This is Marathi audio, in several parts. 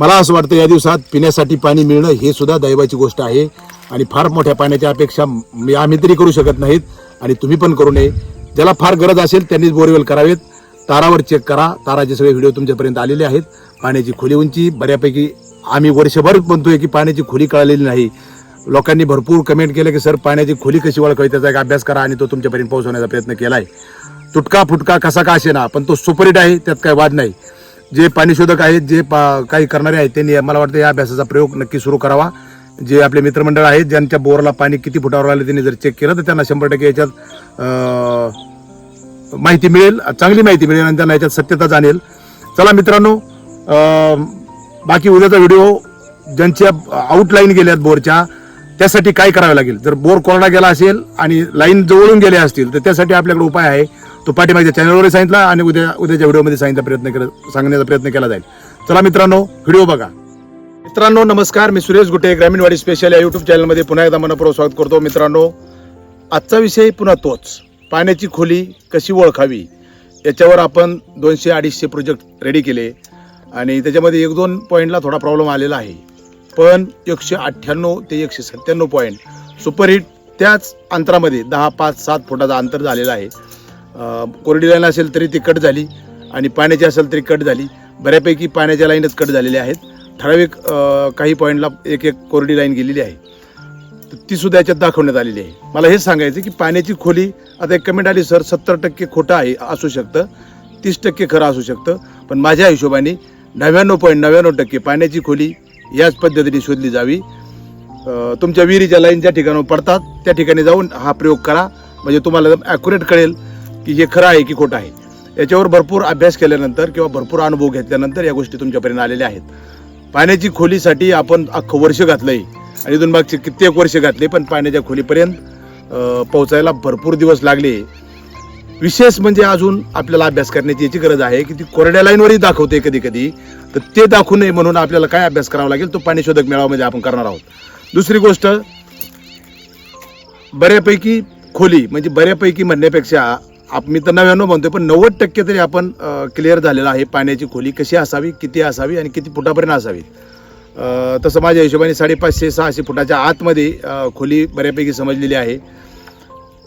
मला असं वाटतं या दिवसात पिण्यासाठी पाणी मिळणं हे सुद्धा दैवाची गोष्ट आहे. आणि फार मोठ्या पाण्याच्या अपेक्षा मी आम्ही तरी करू शकत नाहीत. आणि तुम्ही पण करू नये. ज्याला फार गरज असेल त्यांनीच बोरवेल करावेत. तारावर चेक करा. ताराचे सगळे व्हिडिओ तुमच्यापर्यंत आलेले आहेत. पाण्याची खोली उंची. बऱ्यापैकी आम्ही वर्षभर म्हणतोय की पाण्याची खोली कळालेली नाही. लोकांनी भरपूर कमेंट केलं की सर पाण्याची खोली कशी ओळखावी? त्याचा एक अभ्यास करा आणि तो तुमच्यापर्यंत पोहोचवण्याचा प्रयत्न केला आहे तुटका फुटका कसा का असे ना पण तो सुपरहिट आहे. त्यात काही वाद नाही. जे पाणीशोधक आहेत जे पा- काही करणारे आहेत त्यांनी मला वाटतं या अभ्यासाचा प्रयोग नक्की सुरू करावा. जे आपले मित्रमंडळ आहेत ज्यांच्या बोरला पाणी किती फुटावर आले त्यांनी जर चेक केलं तर त्यांना शंभर टक्के याच्यात माहिती मिळेल चांगली माहिती मिळेल आणि त्यांना याच्यात सत्यता जाणेल. चला मित्रांनो बाकी उद्याचा व्हिडिओ ज्यांच्या आउटलाईन गेल्यात बोरच्या त्यासाठी काय करावं लागेल? जर बोर कोरडा गेला असेल आणि लाईन जवळून गेले असतील तर त्यासाठी आपल्याकडे उपाय आहे. तो पाठीमागच्या चॅनलवरही सांगितला आणि उद्या उद्याच्या व्हिडिओमध्ये सांगितला प्रयत्न केला सांगण्याचा प्रयत्न केला जाईल. चला मित्रांनो व्हिडिओ बघा. मित्रांनो नमस्कार. मी सुरेश गुटे ग्रामीणवाडी स्पेशल या युट्यूब चॅनलमध्ये पुन्हा एकदा मनपूर्वक स्वागत करतो. मित्रांनो आजचा विषय पुन्हा तोच. पाण्याची खोली कशी ओळखावी? याच्यावर आपण दोनशे अडीचशे प्रोजेक्ट रेडी केले. आणि त्याच्यामध्ये एक दोन पॉईंटला थोडा प्रॉब्लेम आलेला आहे. पण एकशे अठ्ठ्याण्णव ते एकशे सत्त्याण्णव पॉईंट सुपरहिट त्याच अंतरामध्ये दहा पाच सात फुटाचं अंतर झालेलं आहे. कोरडी लाईन असेल तरी ती कट झाली आणि पाण्याची असेल तरी कट झाली. बऱ्यापैकी पाण्याच्या लाईनच कट झालेल्या आहेत. ठराविक काही पॉईंटला एक एक कोरडी लाईन गेलेली आहे. तीसुद्धा ती सुद्धा याच्यात दाखवण्यात आलेली आहे. मला हेच सांगायचं की पाण्याची खोली आता एक कमेंट आली सर सत्तर टक्के खोटं आहे असू शकतं. तीस टक्के खरं असू शकतं. पण माझ्या हिशोबाने नव्याण्णव पॉईंट नव्याण्णव टक्के पाण्याची खोली याच पद्धतीने शोधली जावी. तुमच्या विहिरीच्या लाईन ज्या ठिकाणी पडतात त्या ठिकाणी जाऊन हा प्रयोग करा. म्हणजे तुम्हाला ॲक्युरेट कळेल की हे खरं आहे की खोटं आहे याच्यावर भरपूर अभ्यास केल्यानंतर किंवा भरपूर अनुभव घेतल्यानंतर या गोष्टी तुमच्यापर्यंत आलेल्या आहेत. पाण्याची खोलीसाठी आपण अख्खं वर्ष घातलंय. आणि इथून मागचे कित्येक वर्ष घातले पण पाण्याच्या खोलीपर्यंत पोहोचायला भरपूर दिवस लागले. विशेष म्हणजे अजून आपल्याला अभ्यास करण्याची याची गरज आहे की ती कोरड्या लाईनवरही दाखवते कधी कधी तर ते दाखवू नये म्हणून आपल्याला काय अभ्यास करावा लागेल तो पाणी शोधक मेळाव्यामध्ये आपण करणार आहोत. दुसरी गोष्ट बऱ्यापैकी खोली म्हणजे बऱ्यापैकी म्हणण्यापेक्षा आप मी तर नव्याण्णव म्हणतोय पण नव्वद टक्के तरी आपण क्लिअर झालेलं आहे. पाण्याची खोली कशी असावी किती असावी आणि किती फुटापर्यंत असावी. तसं माझ्या हिशोबाने साडेपाचशे सहाशे फुटाच्या आतमध्ये खोली बऱ्यापैकी समजलेली आहे.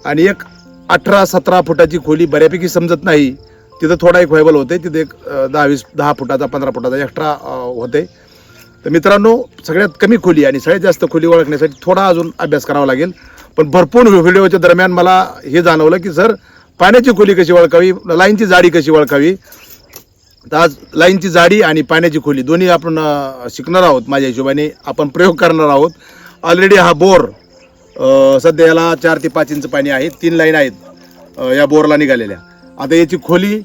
आणि एक अठरा सतरा फुटाची खोली बऱ्यापैकी समजत नाही. तिथं थोडा एक व्हायबल होते तिथे एक दहा वीस दहा फुटाचा पंधरा फुटाचा एक्स्ट्रा होते तर मित्रांनो सगळ्यात कमी खोली आणि सगळ्यात जास्त खोली ओळखण्यासाठी थोडा अजून अभ्यास करावा लागेल. पण भरपूर व्हिडिओच्या दरम्यान मला हे जाणवलं की सर पाण्याची खोली कशी ओळखावी? लाईनची जाडी कशी ओळखावी? तर आज लाईनची जाडी आणि पाण्याची खोली दोन्ही आपण शिकणार आहोत माझ्या हिशोबाने. आपण प्रयोग करणार आहोत. ऑलरेडी हा बोर सध्या याला चार ते पाच इंच पाणी आहे. तीन लाईन आहेत या बोरला निघालेल्या. आता याची खोली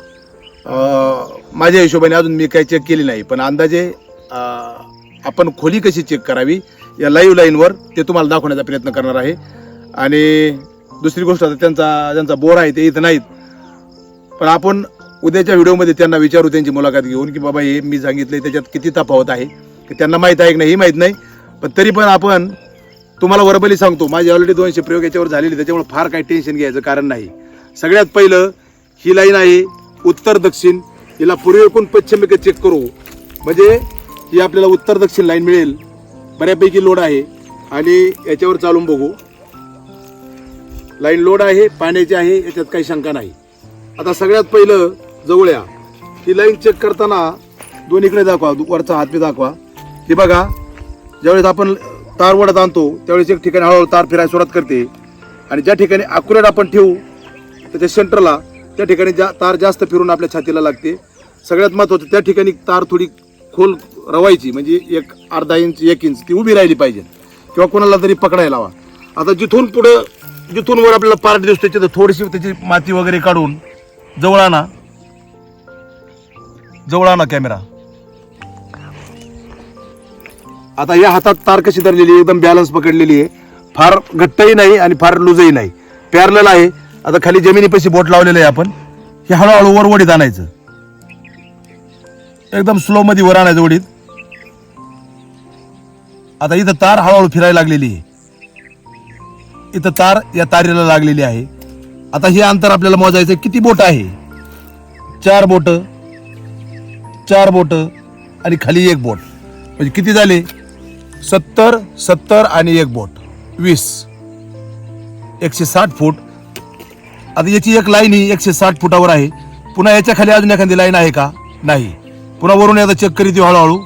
माझ्या हिशोबाने अजून मी काही चेक केली नाही पण अंदाजे आपण खोली कशी चेक करावी या लाईव्ह लाईनवर ते तुम्हाला दाखवण्याचा प्रयत्न करणार आहे. आणि दुसरी गोष्ट आता त्यांचा ज्यांचा बोर आहे ते इथं नाहीत. पण आपण उद्याच्या व्हिडिओमध्ये त्यांना विचारू त्यांची मुलाखत घेऊन की बाबा हे मी सांगितले त्याच्यात किती तफावत आहे? की त्यांना माहीत आहे की नाही हे माहीत नाही. पण तरी पण आपण तुम्हाला वरबली सांगतो माझे ऑलरेडी दोनशे प्रयोग याच्यावर झालेले त्याच्यामुळे फार काही टेन्शन घ्यायचं कारण नाही. सगळ्यात पहिलं ही लाईन आहे उत्तर दक्षिण. हिला पूर्वेकून पश्चिमेकडे चेक करू. म्हणजे ही आपल्याला उत्तर दक्षिण लाईन मिळेल. बऱ्यापैकी लोड आहे. आणि याच्यावर चालून बघू. लाईन लोड आहे पाण्याची आहे याच्यात काही शंका नाही. आता सगळ्यात पहिलं जवळया ही लाईन चेक करताना दोन्हीकडे दाखवा वरचा हातपी दाखवा. हे बघा ज्यावेळेस आपण तार वडत आणतो त्यावेळेस एक ठिकाणी हळूहळू तार फिरायला सुरुवात करते. आणि ज्या ठिकाणी अक्युरेट आपण ठेवू त्याच्या सेंटरला त्या ठिकाणी जा तार जास्त फिरून आपल्या छातीला लागते. सगळ्यात महत्त्वाचं त्या ठिकाणी तार थोडी खोल रवायची म्हणजे एक अर्धा इंच एक इंच ती उभी राहिली पाहिजे. किंवा कोणाला तरी पकडायला हवा आता जिथून पुढं जिथून वर आपल्याला पार्ट दिसते तिथं थोडीशी त्याची माती वगैरे काढून. जवळ आणा. जवळ आणा कॅमेरा. आता या हातात तार कशी धरलेली आहे एकदम बॅलन्स पकडलेली आहे. फार घट्टही नाही आणि फार लुजही नाही. पॅरलेल आहे. आता खाली जमिनीपाशी बोट लावलेलं आहे आपण. हे हळूहळू वर वडीत आणायचं. एकदम स्लो मध्ये वर आणायचं वडीत. आता इथं तार हळूहळू फिरायला लागलेली आहे. इथं तार या तारेला लागलेली आहे. आता हे अंतर आपल्याला मोजायचं आहे. किती बोट आहे? चार बोट चार बोट आणि खाली एक बोट. म्हणजे किती झाले? सत्तर सत्तर आणि एक बोट. वीस. एकशे साठ फूट. आता याची एक लाईन ही एकशे साठ फुटावर आहे. पुन्हा याच्या खाली अजून एखादी लाईन आहे का? नाही. पुन्हा वरून आता चेक करीत हळूहळू.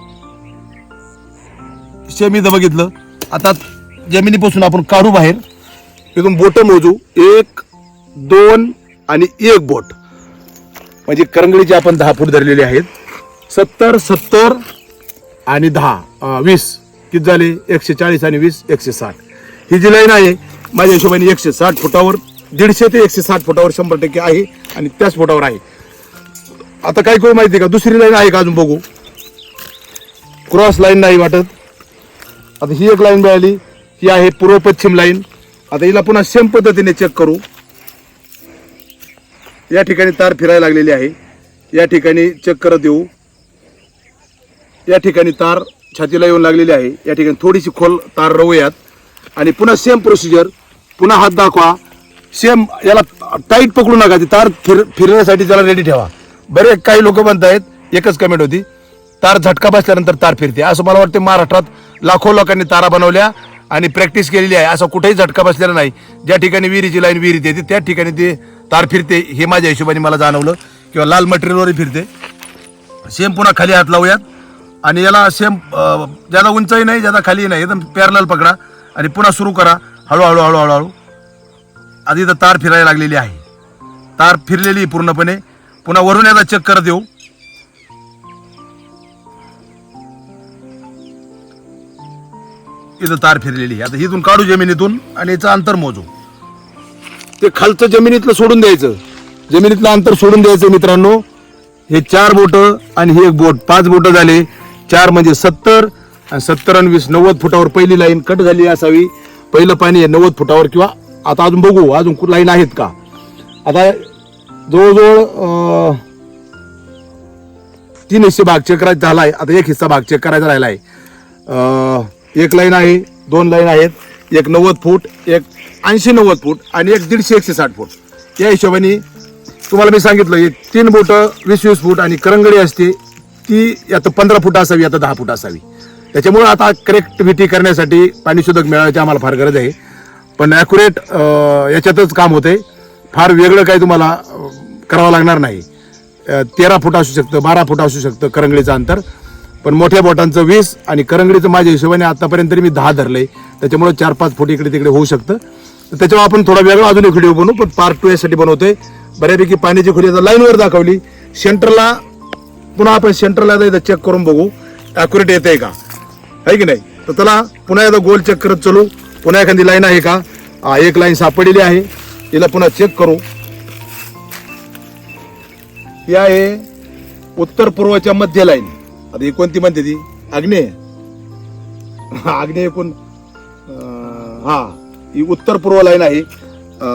सेम इथं बघितलं. आता जमिनीपासून आपण काढू बाहेर. इथून बोट मोजू. एक दोन आणि एक बोट. म्हणजे करंगळीचे आपण दहा फूट धरलेले आहेत सत्तर सत्तर आणि दहा. वीस. किती झाले? एकशे चाळीस आणि वीस एकशे साठ. ही जी लाईन आहे माझ्या हिशोबाने एकशे साठ फुटावर दीडशे ते एकशे साठ फुटावर शंभर टक्के आहे आणि त्याच फुटावर आहे. आता काय करू माहिती आहे का? दुसरी लाईन आहे का अजून बघू? क्रॉस लाईन नाही वाटत. आता ही एक लाईन मिळाली. ही आहे पूर्व पश्चिम लाईन. आता हिला पुन्हा सेम पद्धतीने चेक करू. या ठिकाणी तार फिरायला लागलेली आहे. या ठिकाणी चेक करत येऊ. या ठिकाणी तार छातीला येऊन लागलेली आहे. या ठिकाणी थोडीशी खोल तार रवूयात. आणि पुन्हा सेम प्रोसिजर पुन्हा हात दाखवा. सेम याला टाईट पकडू नका. ती तार फिर फिरण्यासाठी त्याला रेडी ठेवा. बरे काही लोक म्हणतायत एकच कमेंट होती. तार झटका बसल्यानंतर तार फिरते. असं मला वाटतं महाराष्ट्रात लाखो लोकांनी तारा बनवल्या. आणि प्रॅक्टिस केलेली आहे. असं कुठेही झटका बसलेला नाही. ज्या ठिकाणी विहिरीची लाईन विहिरीत येते त्या ठिकाणी ते तार फिरते. हे माझ्या हिशोबाने मला जाणवलं. किंवा लाल मटेरियलवरही फिरते. सेम पुन्हा खाली हात लावूयात. आणि याला सेम ज्यादा उंचही नाही ज्यादा खाली नाही एकदम पॅरल पकडा. आणि पुन्हा सुरू करा. हळूहळू हळू हळूहळू. आधी तर तार फिरायला लागलेली आहे. तार फिरलेली पूर्णपणे. पुन्हा वरून याचा चेक करत येऊ. इथं तार फिरलेली आहे. आता इथून काढू जमिनीतून आणि याचं अंतर मोजू. ते खालचं जमिनीतलं सोडून द्यायचं. जमिनीतलं अंतर सोडून द्यायचं मित्रांनो. हे चार बोट आणि हे एक बोट. पाच बोट झाले. चार म्हणजे सत्तर आणि सत्तर आणि वीस नव्वद फुटावर पहिली लाईन कट झाली असावी. पहिलं पाणी आहे नव्वद फुटावर किंवा आता अजून बघू अजून कुठं लाईन आहेत का? आता जवळजवळ अं, तीन हिस्से भाग चेक करायचा झाला आहे आता एक हिस्सा भाग चेक करायचा राहिला आहे अं, एक लाईन आहे दोन लाईन आहेत. एक नव्वद फूट एक ऐंशी नव्वद फूट आणि एक दीडशे एकशे साठ फूट. या हिशोबाने तुम्हाला मी सांगितलं हे तीन बोटं वीस वीस फूट आणि करंगडी असते ती आता पंधरा फूट असावी आता दहा फूट असावी. त्याच्यामुळं आता करेक्टिव्हिटी करण्यासाठी पाणी शोधक मिळायची आम्हाला फार गरज आहे. पण ॲक्युरेट याच्यातच काम होते फार वेगळं काही तुम्हाला करावं लागणार नाही. तेरा फूट असू शकतं बारा फूट असू शकतं करंगडीचं अंतर. पण मोठ्या बोटांचं वीस आणि करंगडीचं माझ्या हिशोबाने आतापर्यंत तरी मी दहा धरलंय. त्याच्यामुळे चार पाच फूट इकडे तिकडे होऊ शकतं. तर त्याच्यावर आपण थोडा वेगळा अजून एक व्हिडिओ बनवू पण पार्ट टू यासाठी बनवतोय. बऱ्यापैकी पाण्याची खोली आता लाईनवर दाखवली. सेंटरला पुन्हा आपण सेंटरला एकदा चेक करून बघू. अॅक्युरेट येत आहे का? आहे की नाही? तर त्याला पुन्हा एकदा गोल चेक करत चलू. पुन्हा एखादी लाईन आहे का? एक लाईन सापडलेली आहे. तिला पुन्हा चेक करू. ही आहे उत्तर पूर्वच्या मध्य लाईन आता ही कोणती म्हणते ती? आग्नेय. आग्नेय कोण? हा ही उत्तर पूर्व लाईन आहे.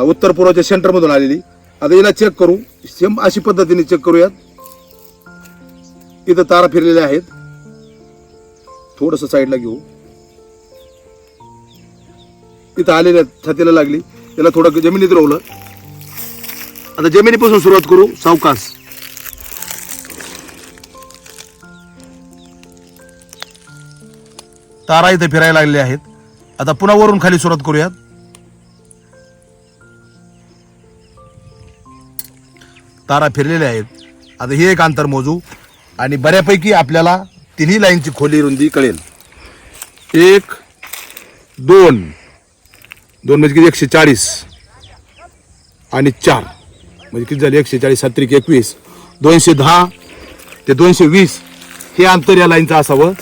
उत्तर पूर्वच्या सेंटरमधून आलेली. आता हिला चेक करू. सेम अशी पद्धतीने चेक करूयात. इथं तारा फिरलेल्या आहेत. थोडस साईडला घेऊ. इथं आलेल्या छातीला लागली. त्याला थोडं जमिनीत रोवलं. आता जमिनीपासून सुरुवात करू. सावकाश. तारा इथे फिरायला लागले आहेत. आता पुन्हा वरून खाली सुरुवात करूयात. तारा फिरलेले आहेत. आता हे एक अंतर मोजू. आणि बऱ्यापैकी आपल्याला तिन्ही लाईनची खोली रुंदी कळेल. एक दोन. दोन म्हणजे किती? एकशे चाळीस आणि चार. म्हणजे किती झाले? एकशे चाळीस सत्रिक एकवीस. दोनशे दहा ते दोनशे वीस. हे अंतर या लाईनचं असावं.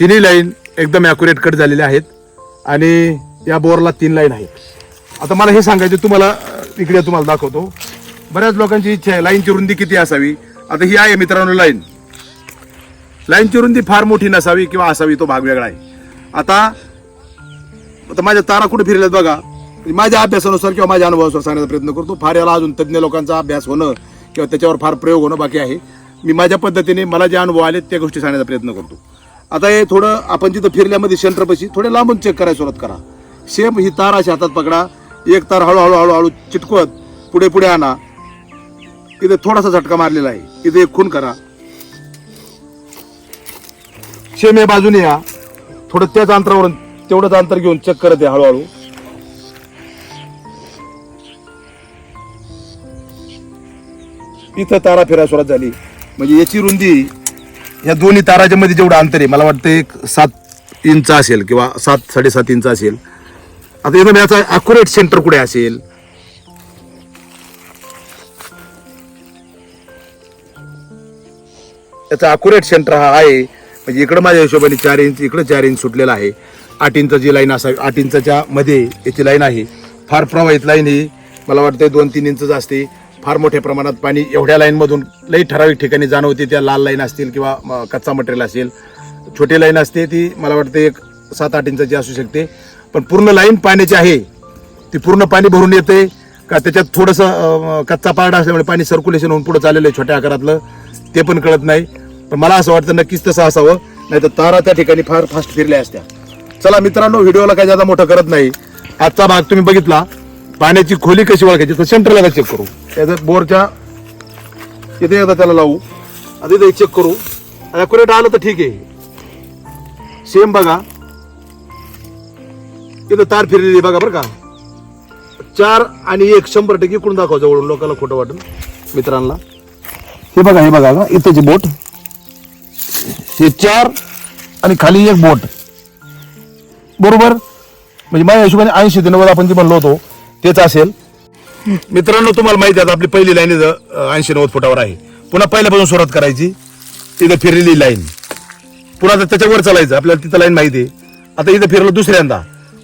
तिन्ही लाईन एकदम ॲक्युरेट कट झालेले आहेत. आणि या बोरला तीन लाईन आहेत. आता मला हे सांगायचं तुम्हाला इकडे तुम्हाला दाखवतो. बऱ्याच लोकांची इच्छा आहे लाईनची रुंदी किती असावी? आता ही आहे मित्रांनो लाईन लाईनची रुंदी फार मोठी नसावी किंवा असावी तो भाग वेगळा आहे. आता आता माझ्या तारा कुठे फिरल्यात बघा. माझ्या अभ्यासानुसार किंवा माझ्या अनुभवानुसार सांगण्याचा प्रयत्न करतो. फार याला अजून तज्ज्ञ लोकांचा अभ्यास होणं किंवा त्याच्यावर फार प्रयोग होणं बाकी आहे. मी माझ्या पद्धतीने मला जे अनुभव आले त्या गोष्टी सांगण्याचा प्रयत्न करतो. आता हे थोडं आपण जिथं फिरल्यामध्ये सेंटरपाशी थोडे लांबून चेक करायला सुरुवात करा. सेम ही तार अशी हातात पकडा. एक तार हळूहळू हळूहळू चिटकवत पुढे पुढे आणा. इथे थोडासा झटका मारलेला आहे. इथे एक खून करा. सेम या बाजूने या. थोडं त्याच अंतरावरून तेवढंच अंतर घेऊन चेक करत आहे हळूहळू. इथं तारा फिरायला सुरुवात झाली. म्हणजे याची रुंदी या दोन्ही ताराच्या मध्ये जेवढं अंतर आहे मला वाटतं एक सात इंच असेल किंवा सात साडेसात इंच असेल. आता एकदम याचा अॅक्युरेट सेंटर कुठे असेल? याचा अॅक्युरेट सेंटर हा आहे म्हणजे इकडं माझ्या हिशोबाने चार इंच इकडं चार इंच सुटलेला आहे. आठ इंचाची लाईन असावी आठ इंचाच्या मध्ये याची लाईन आहे. फार प्रवाहित लाईन ही मला वाटतं दोन तीन इंचच असते. फार मोठ्या प्रमाणात पाणी एवढ्या लाईनमधून लई ठराविक ठिकाणी जाणवते त्या लाल लाईन असतील किंवा कच्चा मटेरियल असेल. छोटी लाईन असते ती मला वाटते एक सात आठ इंचाची असू शकते. पण पूर्ण लाईन पाण्याची आहे ती पूर्ण पाणी भरून येते का त्याच्यात थोडंसं कच्चा पारडा असल्यामुळे पाणी सर्क्युलेशन होऊन पुढे चाललेलं आहे छोट्या आकारातलं ते पण कळत नाही. पण मला असं वाटतं नक्कीच तसं असावं नाही तर तारा त्या ठिकाणी फार फास्ट फिरल्या असत्या. चला मित्रांनो व्हिडिओला काही जादा मोठं करत नाही. आजचा भाग तुम्ही बघितला. पाण्याची खोली कशी ओळखायची तर सेंटरला चेक करू. त्याचं बोरच्या इथे एकदा त्याला लावू. आता तिथे चेक करू. ॲक्युरेट आलं तर ठीक आहे. सेम बघा. इथं तार फिरलेली बघा बरं का. चार आणि एक शंभर टक्के इकडून दाखवा जवळून लोकांना खोटं वाटून मित्रांना. हे बघा हे बघा का इथंची बोट हे चार आणि खाली एक बोट. बरोबर? म्हणजे माझ्या हिशोबाने ऐंशी ते नव्वद आपण जे म्हणलो होतो तेच असेल. मित्रांनो तुम्हाला माहिती आहे आपली पहिली लाईन ऐंशी नव्वद फुटावर आहे. पुन्हा पहिल्यापासून सुरुवात करायची. तिथं फिरलेली लाईन पुन्हा आता त्याच्यावर चालायचं. आपल्याला तिथं लाईन माहिती आहे. आता इथं फिरलो दुसऱ्यांदा.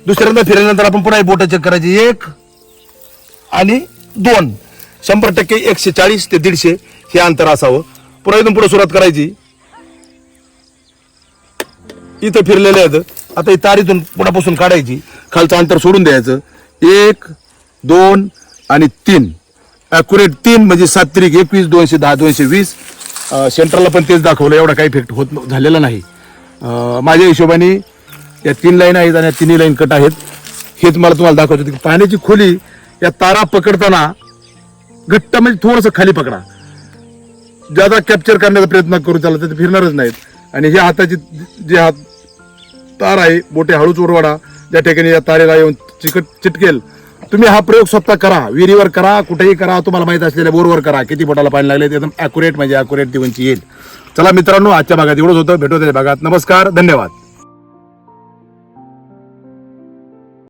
दुसऱ्यांदा फिरल्यानंतर आपण पुन्हा बोट चेक करायची. एक आणि दोन. शंभर टक्के एकशे चाळीस ते दीडशे हे अंतर असावं. पुन्हा इथून पुढे सुरुवात करायची. इथं फिरलेले आहेत. आता ही तार पुढापासून काढायची. खालचं अंतर सोडून द्यायचं. एक दोन आणि तीन. अॅक्युरेट तीन म्हणजे सात तारीख एकवीस दोनशे दहा दोनशे वीस. सेंट्रलला पण तेच दाखवलं एवढा काही इफेक्ट होत झालेला नाही. माझ्या हिशोबाने या तीन लाईन आहेत आणि या तिन्ही लाईन कट आहेत. हेच मला तुम्हाला दाखवत होते की पाण्याची खोली या तारा पकडताना घट्ट म्हणजे थोडंसं खाली पकडा. ज्यादा कॅप्चर करण्याचा प्रयत्न करू त्याला तर ते फिरणारच नाहीत. आणि हे हाताची जे हात तार आहे बोटे हळूच उरवाडा ज्या ठिकाणी या तारेला येऊन चिकट चिटकेल तुम्ही हा प्रयोग स्वतः करा. विहिरीवर करा कुठेही करा तुम्हाला माहीत असलेल्या बोरवर करा. किती बोटाला पाणी लागले ते एकदम ॲक्युरेट म्हणजे ॲक्युरेट ती उंची येईल. चला मित्रांनो आजच्या भागात एवढंच होतं. भेटू त्या भागात. नमस्कार धन्यवाद.